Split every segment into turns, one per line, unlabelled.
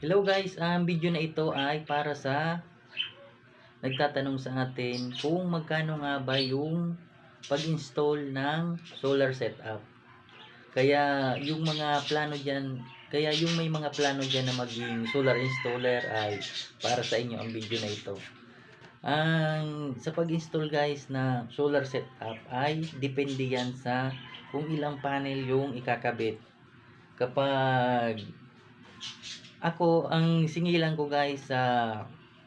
Hello guys, ang video na ito ay para sa nagtatanong sa atin kung magkano nga ba yung pag-install ng solar setup. Kaya yung mga plano dyan, kaya yung may mga plano dyan na maging solar installer ay para sa inyo ang video na ito. Ang sa pag-install guys na solar setup ay depende yan sa kung ilang panel yung ikakabit. Kapag ako, ang singilan ko guys sa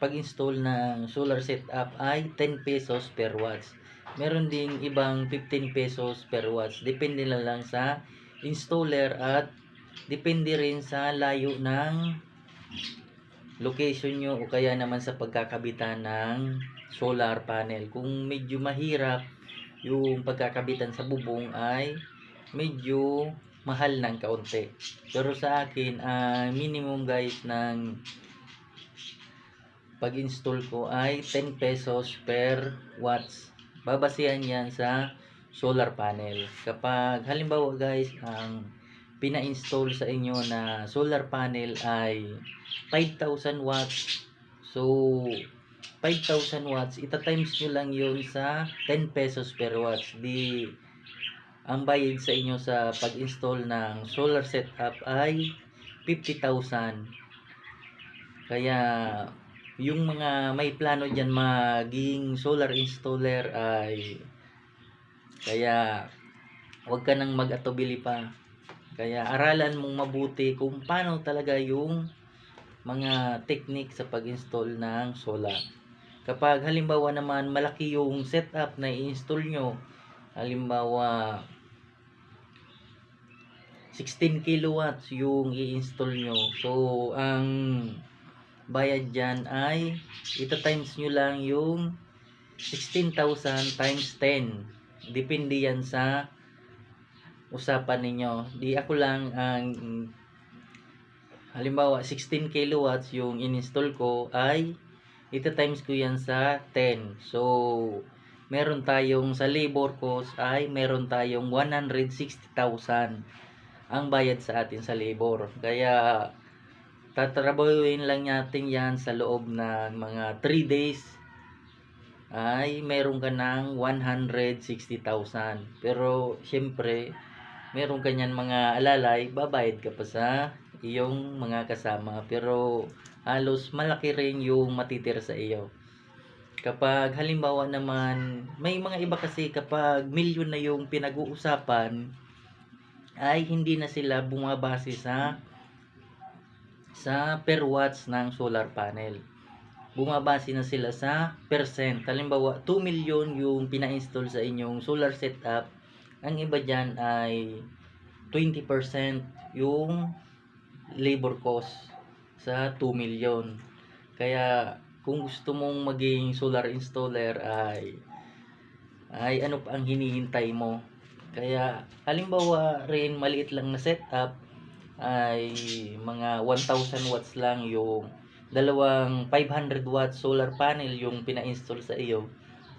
pag-install ng solar setup ay 10 pesos per watts. Meron ding ibang 15 pesos per watts. Depende na lang sa installer at depende rin sa layo ng location nyo o kaya naman sa pagkakabitan ng solar panel. Kung medyo mahirap yung pagkakabitan sa bubong ay medyo mahal ng kaunti. Pero sa akin, ang minimum guys ng pag-install ko ay 10 pesos per watts. Babasihan yan sa solar panel. Kapag halimbawa guys, ang pina-install sa inyo na solar panel ay 5,000 watts. So, 5,000 watts, ita-times nyo lang yun sa 10 pesos per watts. Di, ang bayad sa inyo sa pag-install ng solar setup ay 50,000. Kaya yung mga may plano diyan maging solar installer ay kaya wag ka nang mag-atubili pa. Kaya aralan mong mabuti kung paano talaga yung mga technique sa pag-install ng solar. Kapag halimbawa naman malaki yung setup na i-install nyo, halimbawa 16 kilowatts yung i-install nyo. So, ang bayad dyan ay ita times nyo lang yung 16,000 times 10. Depende yan sa usapan ninyo. Di ako lang ang halimbawa 16 kilowatts yung in-install ko ay ita times ko yan sa 10. So, meron tayong sa labor cost ay meron tayong 160,000 ang bayad sa atin sa labor. Kaya tatrabahuin lang natin yan sa loob ng mga 3 days ay meron ka ng 160,000. Pero syempre, meron ka niyan mga alalay, babayad ka pa sa iyong mga kasama. Pero halos malaki rin yung matitira sa iyo. Kapag halimbawa naman, may mga iba kasi kapag milyon na yung pinag-uusapan, ay hindi na sila bumabase sa sa per watts ng solar panel. Bumabase na sila sa percent. Halimbawa, 2 million yung pina-install sa inyong solar setup. Ang iba dyan ay 20% yung labor cost sa 2 million. Kaya kung gusto mong maging solar installer ay ay ano pa ang hinihintay mo kaya halimbawa rin maliit lang na setup ay mga 1000 watts lang yung dalawang 500 watts solar panel yung pina-install sa iyo.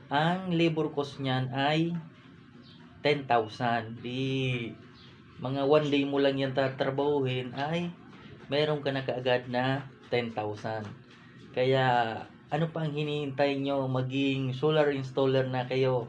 Ang labor cost niyan ay 10,000. Di mga one day mo lang yan tatrabahuhin ay meron ka na kaagad na 10,000. Kaya ano pa ang hinihintay nyo maging solar installer na kayo